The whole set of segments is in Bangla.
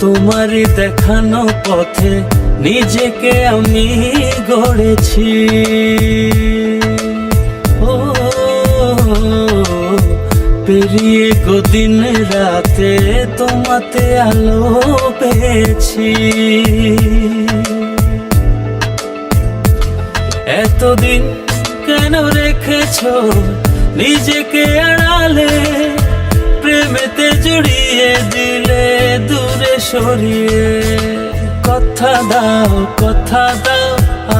তোরই দেখানো পথে নিজেকে আমি গড়েছি। ও, পেরিয়ে গদিন রাতে তোমাতে আলো পেয়েছি। এতদিন কেন রেখেছ নিজেকে আড়ালে? প্রেমেতে জড়িয়ে দিলে দূরে সরিয়ে। কথা দাও কথা দাও,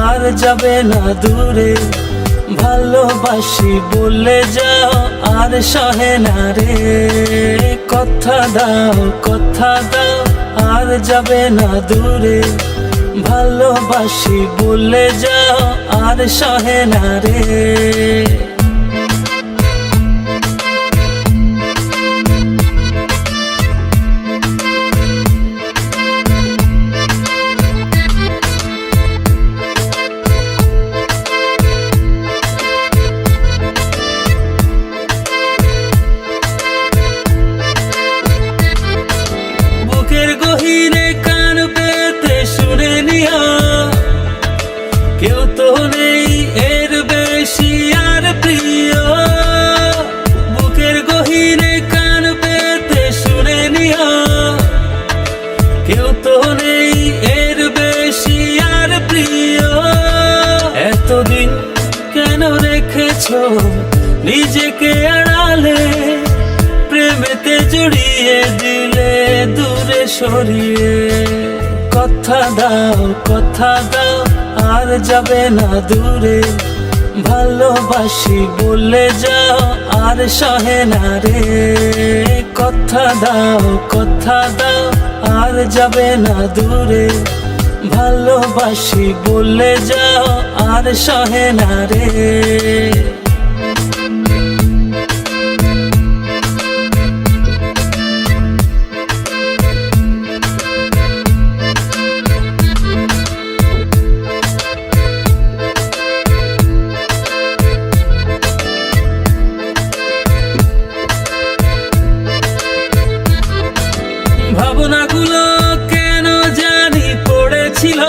আর যাবে না দূরে। ভালোবাসি বলে যাও, আর সহে না রে। কথা দাও কথা দাও, আর যাবে না দূরে। ভালোবাসি বলে যাও, আর সহে না রে। জড়িয়ে দিলে দূরে সরিয়ে। কথা দাও কথা দাও, আর যাবে না দূরে। ভালোবাসি বলে যাও, আর সহে না রে। কথা দাও কথা দাও, আর যাবে না দূরে। ভালোবাসি বলে যাও, আর সহে না রে। ভাবনাগুলো কেন জানি পড়েছিল?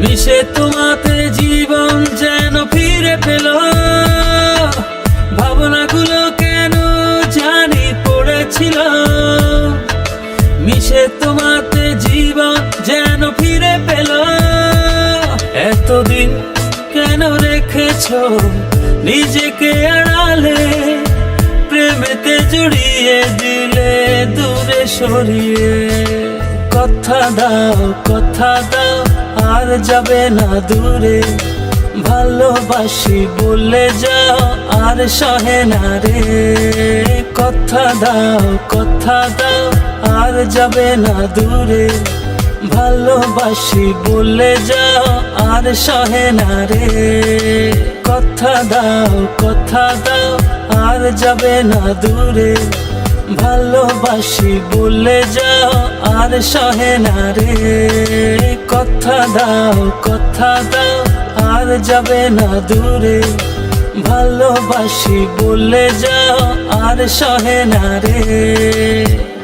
মিশে তোমাতে জীবন যেন ফিরে পেল। ভাবনাগুলো কেন জানি পড়েছিল? মিশে তোমাতে জীবন যেন ফিরে পেল। এতদিন কেন রেখেছ নিজেকে আড়ালে প্রেমেতে জড়িয়ে দিলে। সরিয়ে কথা দাও কথা দাও, আর যাবে না দূরে। ভালোবাসি বলে যাও, আর সহে না রে। কথা দাও কথা দাও, আর যাবে না দূরে। ভালোবাসি বলে যাও, আর সহে না রে। কথা দাও কথা দাও, আর যাবে না দূরে। ভালোবাসি বলে যাও, আর সহে না রে। কথা দাও কথা দাও, আর যাবে না দূরে। ভালোবাসি বলে যাও, আর সহে না রে।